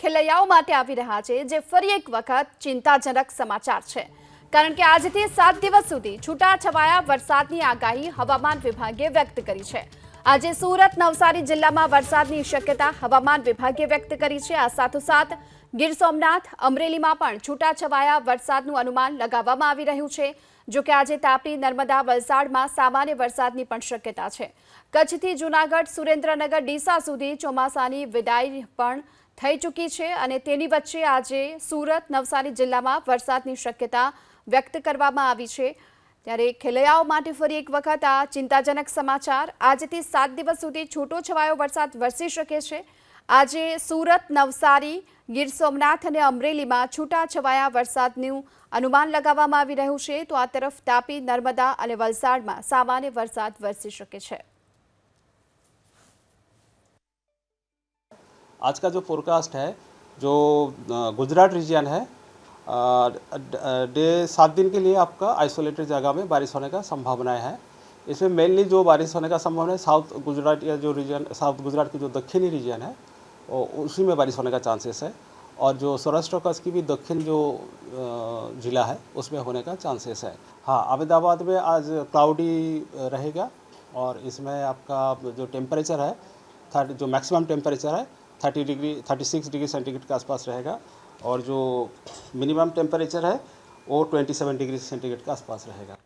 ખેલૈયાઓ માટે આવી રહ્યા છે, જે ફરી એક વખત ચિંતાજનક સમાચાર છે. કારણ કે આજથી સાત દિવસ સુધી છૂટાછવાયા વરસાદની આગાહી હવામાન વિભાગે વ્યક્ત કરી છે. આજે સુરત નવસારી જિલ્લામાં વરસાદની શક્યતા હવામાન વિભાગે વ્યક્ત કરી છે. આ સાથોસાથ ગીર સોમનાથ, અમરેલીમાં પણ છૂટાછવાયા વરસાદનું અનુમાન લગાવવામાં આવી રહ્યું છે. જોકે આજે તાપી, નર્મદા, વલસાડમાં સામાન્ય વરસાદની પણ શક્યતા છે. કચ્છથી જૂનાગઢ, સુરેન્દ્રનગર, ડીસા સુધી ચોમાસાની વિદાય પણ થઈ ચૂકી છે અને તેની વચ્ચે આજે સુરત, નવસારી જિલ્લામાં વરસાદની શક્યતા વ્યક્ત કરવામાં આવી છે. ત્યારે ખેલૈયાઓ માટે ફરી એક વખત આ ચિંતાજનક સમાચાર આજથી સાત દિવસ સુધી છૂટો છવાયો વરસાદ વરસી શકે છે આજે સુરત નવસારી ગીર સોમનાથ અને અમરેલીમાં છૂટા છવાયા વરસાદનું અનુમાન લગાવવામાં આવી રહ્યું છે તો આ તરફ તાપી નર્મદા અને વલસાડમાં સામાન્ય વરસાદ વરસી શકે છે आज का जो फोरकास्ट है जो अ, गुजरात रीजन है अ, ड- सात दिन के लिए आपका आइसोलेटेड जगह में बारिश होने का संभावनाएँ है। इसमें मेनली जो बारिश होने का संभावना है साउथ गुजरात या जो रीजन साउथ गुजरात की जो दक्षिणी रीजन है उसी में बारिश होने का चांसेस है। और जो सौराष्ट्र कच्छ की भी दक्षिण जो जिला है, उसमें होने का चांसेस है। हाँ अहमदाबाद में आज क्लाउडी रहेगा और इसमें आपका जो टेम्परेचर है थर्ट जो मैक्सिमम टेम्परेचर है thirty degree thirty six degree centigrade के आसपास रहेगा। और जो मिनिमम टेम्परेचर है वो ट्वेंटी सेवन डिग्री सेंटीग्रेड के आसपास रहेगा